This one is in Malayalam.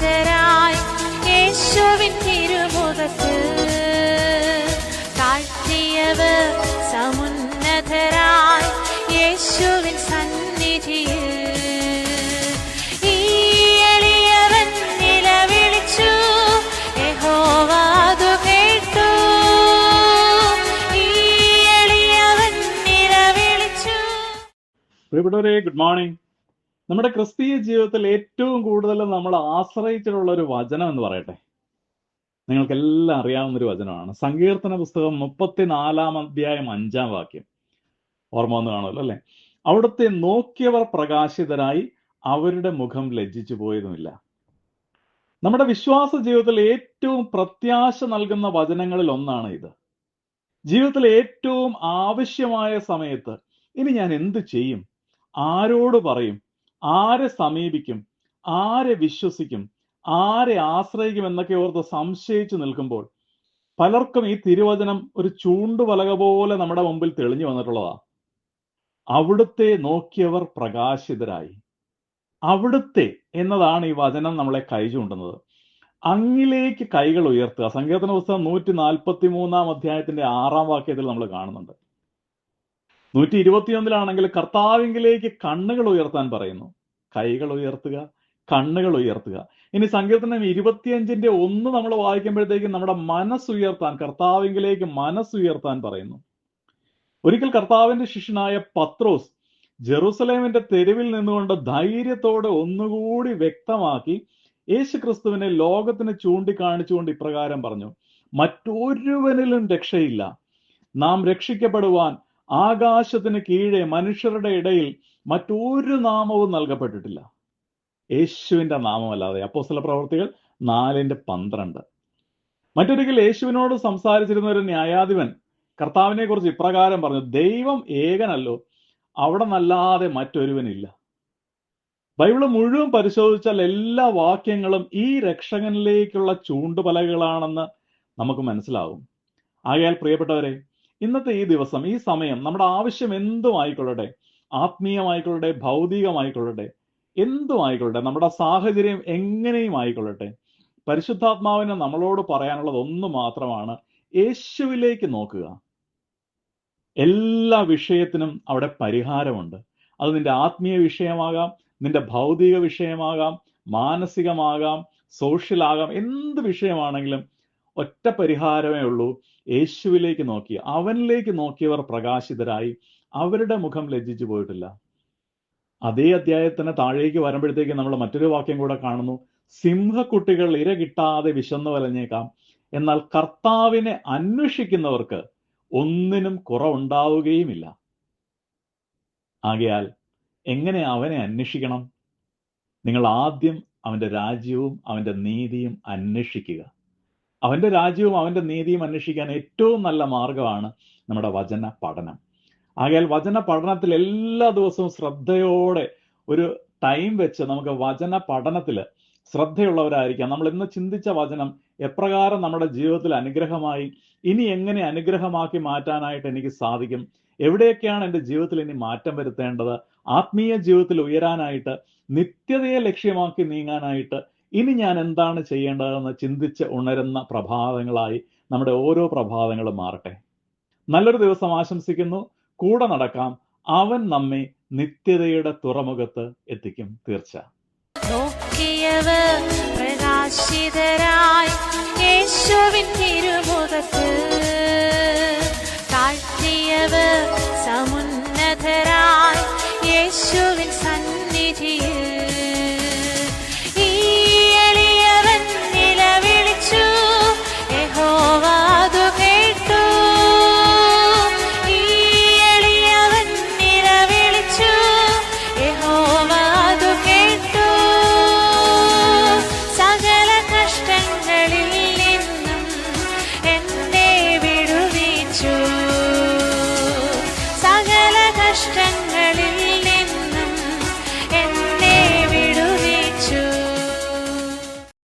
പ്രകാശിതരായി യേശുവിൻ തിരുമുഖത്ത്. താഴ്ത്തിയവർ സമുന്നതരായി യേശുവിൻ സന്നിധിയിൽ. പ്രിയപ്പെട്ടവരെ ഗുഡ് മോർണിംഗ് നമ്മുടെ ക്രിസ്തീയ ജീവിതത്തിൽ ഏറ്റവും കൂടുതൽ നമ്മൾ ആശ്രയിച്ചിട്ടുള്ള ഒരു വചനം എന്ന് പറയട്ടെ. നിങ്ങൾക്കെല്ലാം അറിയാവുന്ന ഒരു വചനമാണ്. സങ്കീർത്തന പുസ്തകം മുപ്പത്തിനാലാം അധ്യായം അഞ്ചാം വാക്യം. ഓർമ്മ വന്ന് കാണുമല്ലോ അല്ലെ? അവിടുത്തെ നോക്കിയവർ പ്രകാശിതരായി അവരുടെ മുഖം ലജ്ജിച്ചു പോയതുമില്ല. നമ്മുടെ വിശ്വാസ ജീവിതത്തിൽ ഏറ്റവും പ്രത്യാശ നൽകുന്ന വചനങ്ങളിൽ ഒന്നാണ് ഇത്. ജീവിതത്തിൽ ഏറ്റവും ആവശ്യമായ സമയത്ത് ഇനി ഞാൻ എന്ത് ചെയ്യും? ആരോട് പറയും? ആരെ സമീപിക്കും? ആരെ വിശ്വസിക്കും? ആരെ ആശ്രയിക്കും എന്നൊക്കെ ഓർത്ത് സംശയിച്ചു നിൽക്കുമ്പോൾ പലർക്കും ഈ തിരുവചനം ഒരു ചൂണ്ടുപലക പോലെ നമ്മുടെ മുമ്പിൽ തെളിഞ്ഞു വന്നിട്ടുള്ളതാ. അവിടുത്തെ നോക്കിയവർ പ്രകാശിതരായി. അവിടുത്തെ എന്നതാണ് ഈ വചനം നമ്മളെ കൈ ചൂണ്ടുന്നത്. അങ്ങിലേക്ക് കൈകൾ ഉയർത്തുക. സങ്കീർത്തന പുസ്തകം നൂറ്റി നാൽപ്പത്തി മൂന്നാം അധ്യായത്തിന്റെ ആറാം വാക്യത്തിൽ നമ്മൾ കാണുന്നുണ്ട്. നൂറ്റി ഇരുപത്തിയൊന്നിലാണെങ്കിൽ കർത്താവിങ്കിലേക്ക് കണ്ണുകൾ ഉയർത്താൻ പറയുന്നു. കൈകൾ ഉയർത്തുക കണ്ണുകൾ ഉയർത്തുക. ഇനി സങ്കീർത്തനം ഇരുപത്തിയഞ്ചിന്റെ ഒന്ന് നമ്മൾ വായിക്കുമ്പോഴത്തേക്കും നമ്മുടെ മനസ്സുയർത്താൻ കർത്താവിങ്കിലേക്ക് മനസ്സുയർത്താൻ പറയുന്നു. ഒരിക്കൽ കർത്താവിന്റെ ശിഷ്യനായ പത്രോസ് ജെറുസലേമിന്റെ തെരുവിൽ നിന്നുകൊണ്ട് ധൈര്യത്തോടെ ഒന്നുകൂടി വ്യക്തമാക്കി യേശു ക്രിസ്തുവിനെ ലോകത്തിന് ചൂണ്ടിക്കാണിച്ചുകൊണ്ട് ഇപ്രകാരം പറഞ്ഞു മറ്റൊരുവനിലും രക്ഷയില്ല. നാം രക്ഷിക്കപ്പെടുവാൻ ആകാശത്തിന് കീഴെ മനുഷ്യരുടെ ഇടയിൽ മറ്റൊരു നാമവും നൽകപ്പെട്ടിട്ടില്ല. യേശുവിന്റെ നാമമല്ലാതെ. അപ്പോസ്തല പ്രവർത്തികൾ നാലിന്റെ പന്ത്രണ്ട്. മറ്റൊരിക്കൽ യേശുവിനോട് സംസാരിച്ചിരുന്ന ഒരു ന്യായാധിപൻ കർത്താവിനെ കുറിച്ച് ഇപ്രകാരം പറഞ്ഞു ദൈവം ഏകനല്ലോ അവിടെ നല്ലാതെ മറ്റൊരുവനില്ല. ബൈബിൾ മുഴുവൻ പരിശോധിച്ചാൽ എല്ലാ വാക്യങ്ങളും ഈ രക്ഷകനിലേക്കുള്ള ചൂണ്ടുപലകളാണെന്ന് നമുക്ക് മനസ്സിലാവും. ആകയാൽ പ്രിയപ്പെട്ടവരെ ഇന്നത്തെ ഈ ദിവസം ഈ സമയം നമ്മുടെ ആവശ്യം എന്തും ആയിക്കൊള്ളട്ടെ. ആത്മീയമായിക്കൊള്ളട്ടെ ഭൗതികമായിക്കൊള്ളട്ടെ എന്തും ആയിക്കൊള്ളട്ടെ നമ്മുടെ സാഹചര്യം എങ്ങനെയും ആയിക്കൊള്ളട്ടെ പരിശുദ്ധാത്മാവിനെ നമ്മളോട് പറയാനുള്ളത് ഒന്ന് മാത്രമാണ് യേശുവിലേക്ക് നോക്കുക. എല്ലാ വിഷയത്തിനും അവിടെ പരിഹാരമുണ്ട്. അത് നിന്റെ ആത്മീയ വിഷയമാകാം നിന്റെ ഭൗതിക വിഷയമാകാം മാനസികമാകാം സോഷ്യൽ ആകാം എന്ത് വിഷയമാണെങ്കിലും ഒറ്റ പരിഹാരമേ ഉള്ളൂ. യേശുവിലേക്ക് നോക്കി അവനിലേക്ക് നോക്കിയവർ പ്രകാശിതരായി അവരുടെ മുഖം ലജ്ജിച്ചു പോയിട്ടില്ല. അതേ അധ്യായത്തിന് താഴേക്ക് വരുമ്പോഴത്തേക്ക് നമ്മൾ മറ്റൊരു വാക്യം കൂടെ കാണുന്നു. സിംഹക്കുട്ടികൾ ഇര കിട്ടാതെ വിശന്നു വലഞ്ഞേക്കാം. എന്നാൽ കർത്താവിനെ അന്വേഷിക്കുന്നവർക്ക് ഒന്നിനും കുറവുണ്ടാവുകയുമില്ല. ആകയാൽ എങ്ങനെ അവനെ അന്വേഷിക്കണം? നിങ്ങൾ ആദ്യം അവന്റെ രാജ്യവും അവന്റെ നീതിയും അന്വേഷിക്കുക. അവന്റെ രാജ്യവും അവന്റെ നീതിയും അന്വേഷിക്കാൻ ഏറ്റവും നല്ല മാർഗമാണ് നമ്മുടെ വചന പഠനം ആകയാൽ വചന പഠനത്തിൽ എല്ലാ ദിവസവും ശ്രദ്ധയോടെ ഒരു ടൈം വെച്ച് നമുക്ക് വചന പഠനത്തിൽ ശ്രദ്ധയുള്ളവരായിരിക്കാം. നമ്മൾ ഇന്ന് ചിന്തിച്ച വചനം എപ്രകാരം നമ്മുടെ ജീവിതത്തിൽ അനുഗ്രഹമായി ഇനി എങ്ങനെ അനുഗ്രഹമാക്കി മാറ്റാനായിട്ട് എനിക്ക് സാധിക്കും? എവിടെയൊക്കെയാണ് എന്റെ ജീവിതത്തിൽ ഇനി മാറ്റം വരുത്തേണ്ടത്? ആത്മീയ ജീവിതത്തിൽ ഉയരാനായിട്ട് നിത്യതയെ ലക്ഷ്യമാക്കി നീങ്ങാനായിട്ട് ഇനി ഞാൻ എന്താണ് ചെയ്യേണ്ടതെന്ന് ചിന്തിച്ച് ഉണരുന്ന പ്രഭാതങ്ങളായി നമ്മുടെ ഓരോ പ്രഭാതങ്ങളും മാറട്ടെ. നല്ലൊരു ദിവസം ആശംസിക്കുന്നു. കൂടെ നടക്കാം. അവൻ നമ്മെ നിത്യതയുടെ തുറമുഖത്ത് എത്തിക്കും തീർച്ച. നോക്കിയവർ പ്രകാശിതരായി യേശുവിൻ തിരുമുഖത്ത്. താഴ്ത്തിയവർ സമുന്ന question